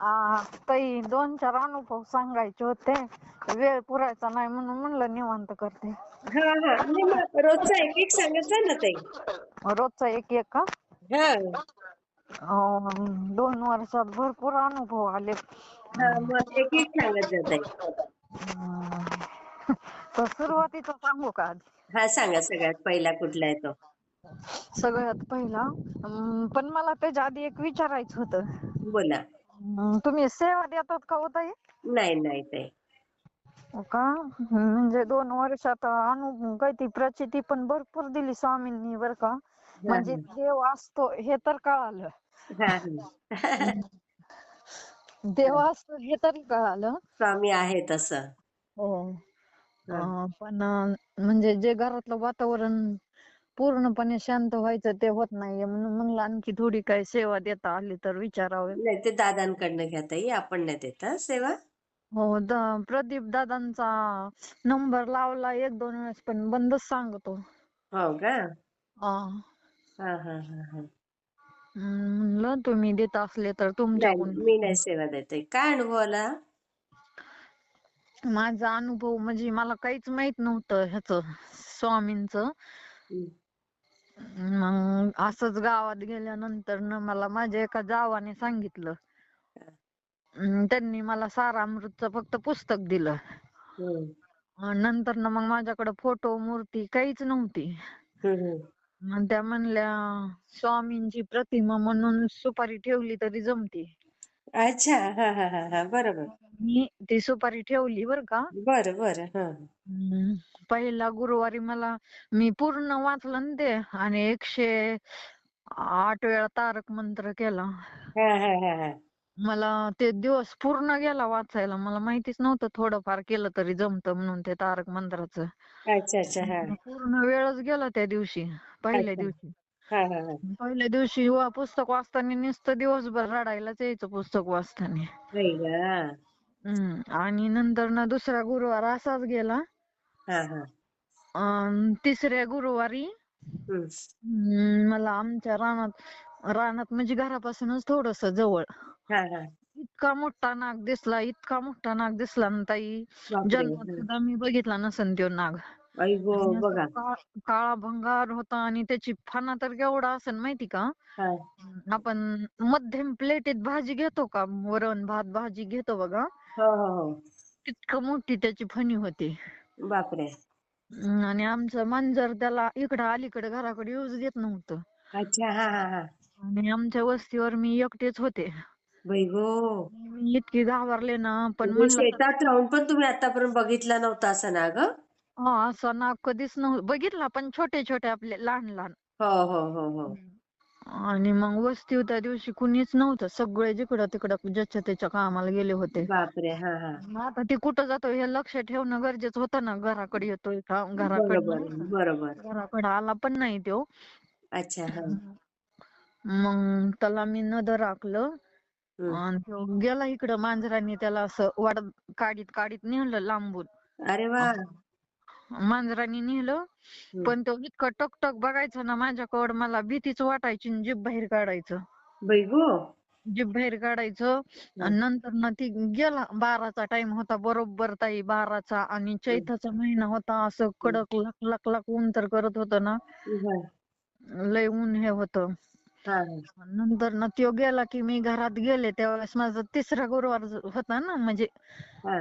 आ, ताई दोन चार अनुभव सांगायचे होते वेळ पुरायचा नाही म्हणून म्हणलं निवांत करते. हा हा नाही मग रोजचा एक एक सांगत जा ना ताई? रोजचा एक एक का? हा. अं, दोन वर्षात भरपूर अनुभव आले. हा मग एक एक सांगत जा ताई. अं, तर सुरुवातीचं सांगू का आधी? हा सांगा सगळ्यात पहिला कुठला आहे तो? सगळ्यात पहिला. पण मला त्याच्या आधी एक विचारायचं होतं. बोला. अं, तुम्ही सेवा देतात का हो ताई? नाही नाही ताई. हो का? म्हणजे दोन वर्षात अनु ती प्रचिती पण भरपूर दिली स्वामींनी बर का? म्हणजे देव असतो हे तर कळालं. हा हा. देव असतो हे तरी कळालं. स्वामी आहे तसं हो. हा. अं, पण अं, म्हणजे जे घरातलं वातावरण पूर्णपणे शांत व्हायचं ते होत नाहीये. म्हणून म्हणलं आणखी थोडी काही सेवा देता आली तर विचारावे. नाही ते दादांकडनं घ्या ताई. आपण नाही देत हा सेवा? हो द- प्रदीप दादांचा नंबर लावला एक दोन वेळेस पण बंदच सांगतो. हो का? हा. हा हा हा म्हणलं तुम्ही देत असले तर नाही तुमच्याकडून. मी नाही सेवा देते. काय अनुभव आला? माझा अनुभव म्हणजे मला काहीच माहीत नव्हतं ह्याच स्वामींचं. मग असंच गावात गेल्यानंतर न मला माझ्या एका जावाने सांगितलं. अं, त्यांनी मला सारामृतचं फक्त पुस्तक दिलं. हम्म. अं, नंतर न मग माझ्याकडे फोटो मूर्ती काहीच नव्हती. हम्म. मग त्या म्हणल्या स्वामींची प्रतिमा म्हणून सुपारी ठेवली तरी जमते. अच्छा. हा हा हा हा. बरोबर. मी ती सुपारी ठेवली बर का? बरं बरं. हा. हम्म. पहिला गुरुवारी मला मी पूर्ण वाचलं ना ते आणि एकशे आठ वेळा तारक मंत्र केला. हा हा हा हा. मला ते दिवस पूर्ण गेला वाचायला. मला माहितीच नव्हतं थोडंफार केलं तरी जमतं म्हणून ते तारक मंत्राचं. अच्छा अच्छा हा. पूर्ण वेळच गेला त्या दिवशी पहिल्या अच्छा. दिवशी. हा हा हा. पहिल्या दिवशी वा पुस्तक वाचताना नुसतं दिवसभर रडायलाच यायचं पुस्तक वाचताना. नाही हम्म. आणि नंतर ना दुसरा गुरुवार असाच गेला. हा हा. अन तिसऱ्या गुरुवारी हम्म. मला आमच्या रानात रानात म्हणजे घरापासूनच थोडस जवळ. हा हा. इतका मोठा नाग दिसला इतका मोठा नाग दिसला ना ताई. बापरे. जन्मात सुद्धा मी बघितला नसन तो नाग. आई गो आणि असं बघा. का- काळा भंगार होता आणि त्याची फणा तर केवढा असेल माहिती का? हा. आपण मध्यम प्लेटीत भाजी घेतो का? वरण भात भाजी घेतो बघा. हो हो हो. तितकं मोठी त्याची फणी होती. बापरे. आणि आमचं मांजर त्याला इकडं अलीकडे घराकडे येऊच देत नव्हतं. अच्छा हा हा हा. आणि आमच्या वस्तीवर मी एकटेच होते. बाई गो. मी इतकी घाबरले ना पण म्हणजे म्हणलं शेतात राहून पण तुम्ही आतापर्यंत बघितला नव्हता असं ना ग हा असं नाग कधीच नव्हतं बघितला पण छोटे छोटे आपले लहान लहान हो हो हो. हो आणि मग वस्ती त्या दिवशी कुणीच नव्हतं. सगळे जिकडं तिकडं ज्याच्या त्याच्या कामाला गेले होते. बापरे! हा हा. मग आता ते कुठं जातोय हे लक्ष ठेवणं गरजेचं होतं ना. घराकडे येतोय का? घराकडे बरोबर बरोबर. घराकडे आला पण नाही तो. अच्छा हा. मग त्याला मी नदर राखलं. हम्म. आणि तो गेला इकडं मांजरांनी त्याला असं वाढ काढीत काढीत नेलं लांबून. अरे वा! मांजरांनी नेलं. पण तो इतकं टकटक बघायचं ना माझ्याकडं मला भीतीच वाटायची आणि जीभ बाहेर काढायचं. बाई गो. जीभ बाहेर काढायचं. आणि नंतर ना ती गेला. बाराचा टाइम होता बरोबर ताई बाराचा. आणि चैताचा महिना होता. असं कडक लक लक लक ऊन तर करत होतं ना. लय ऊन हे होतं. नंतर ना त्यो गेला की मी घरात गेले त्यावेळेस माझा तिसरा गुरुवार होता ना म्हणजे हा.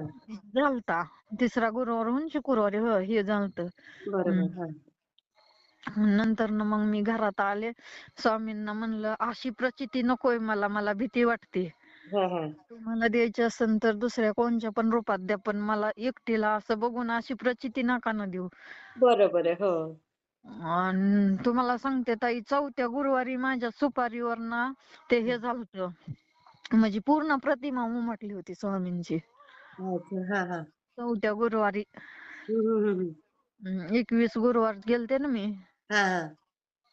झालता. तिसरा गुरुवार होऊन शुक्रवारी हो हे झालत. बरोबर हा. नंतर ना मग मी घरात आले. स्वामींना म्हणलं अशी प्रचिती नकोय मला मला भीती वाटते. हा हा. तुम्हाला द्यायची असेल तर दुसऱ्या कोणत्या पण रूपात द्या पण मला एकटीला असं बघून अशी प्रचिती नका ना देऊ. बरोबर आहे हो. अन तुम्हाला सांगते ताई चौथ्या गुरुवारी माझ्या सुपारीवर ना ते हे झालत म्हणजे पूर्ण प्रतिमा उमटली होती स्वामींची. अच्छा हा हा. चौथ्या गुरुवारी. हम्म, हम्म, हम्म. अं, एकवीस गुरुवार गेलते ना मी. हा हा.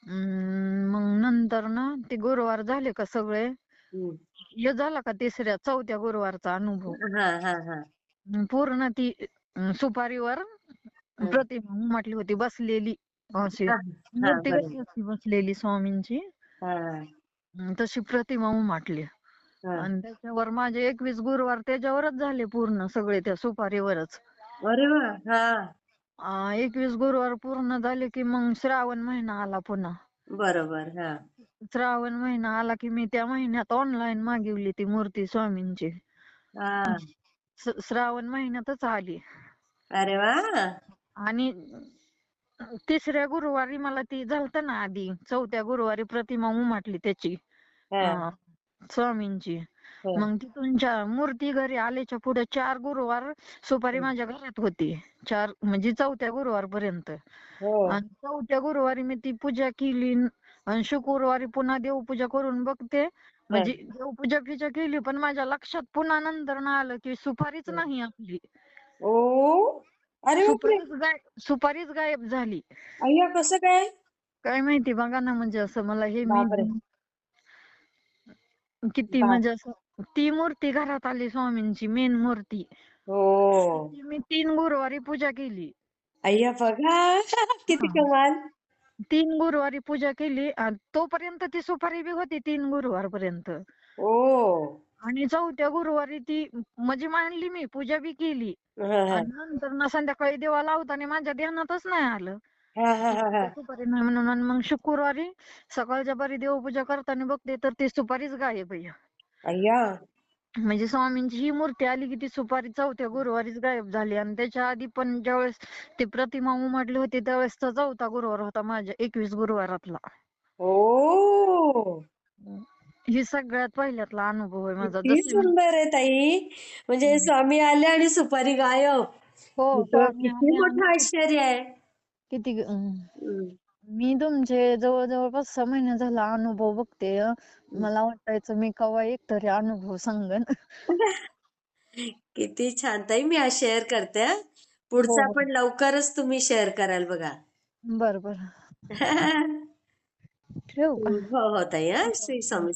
अं, मग नंतर ना ते गुरुवार झाले का सगळे? हम्म. हे झाला का तिसऱ्या चौथ्या गुरुवारचा अनुभव? हा हा हा. अं, पूर्ण ती अं, सुपारीवर प्रतिमा उमटली होती बसलेली. अशी मूर्ती बरोबर. कशी असते बसलेली स्वामींची. तशी प्रतिमा उमटली. आणि त्याच्यावर माझे एकवीस गुरुवार त्याच्यावरच झाले पूर्ण सगळे त्या सुपारीवरच. हा. एकवीस गुरुवार पूर्ण झाले की मग श्रावण महिना आला पुन्हा. बरोबर हा. श्रावण महिना आला की मी त्या महिन्यात ऑनलाईन मागवली ती मूर्ती स्वामींची. श्रावण महिन्यातच आली. अरे वा. आणि तिसऱ्या गुरुवारी मला ती झालत ना आधी चौथ्या गुरुवारी प्रतिमा उमाटली त्याची हा. अं, स्वामींची. हो. मग तिथून चा- मूर्ती घरी आल्याच्या पुढे चार गुरुवार सुपारी माझ्या घरात होती. चार म्हणजे चौथ्या गुरुवार पर्यंत हो. आणि चौथ्या गुरुवारी मी ती पूजा केली न- आणि शुक्रवारी पुन्हा देवपूजा करून बघते. म्हणजे देवपूजा पूजा केली पण माझ्या लक्षात पुन्हा नंतर ना आलं की सुपारीच नाही आपली. ओ. अरे सुपारीच गायब सुपारीच गायब झाली. अय्या कसं काय? काय माहिती बघा ना म्हणजे असं मला हे बापरे. मी किती बाप. म्हणजे असं ती मूर्ती घरात आली स्वामींची मेन मूर्ती. हो. ती मी तीन गुरुवारी पूजा केली. अय्या बघा. किती हा. कमाल. तीन गुरुवारी पूजा केली आणि तोपर्यंत ती सुपारी बी होती तीन गुरुवार पर्यंत ओ आणि चौथ्या गुरुवारी ती म्हणजे मांडली मी पूजा बी केली. हा, हा. आणि नंतर ना संध्याकाळी देवा लावताना माझ्या ध्यानातच नाही आलं. हा, हा, हा, हा. सुपारी नाही म्हणून आणि मग शुक्रवारी सकाळच्या बारी देवपूजा करताना बघते तर ती सुपारीच गायब आहे. अय्या. म्हणजे स्वामींची ही मूर्ती आली की ती सुपारी चौथ्या गुरुवारीच गायब झाली. आणि त्याच्या आधी पण ज्यावेळेस ती प्रतिमा उमटली होती त्यावेळेसचा चौथा गुरुवार होता माझ्या एकवीस गुरुवारातला. ओ. ही सगळ्यात पहिल्यातला अनुभव आहे माझा. किती जसे मी- सुंदर आहे ताई. म्हणजे स्वामी आले आणि सुपारी गायब. हो हे स्वामी किती आले आणि मोठं आश्चर्य आहे. किती ग- अं, हम्म. मी तुमचे जवळजवळ पाच सहा महिने झाला अनुभव बघते. अं. मला वाटायचं मी कवा एक तरी अनुभव सांगन. किती छान ताई मी आज शेअर करते हा. पुढचा हो. पण लवकरच तुम्ही शेअर कराल बघा. बर बर. ठेवू का? हो हो ताई हा. श्री स्वामी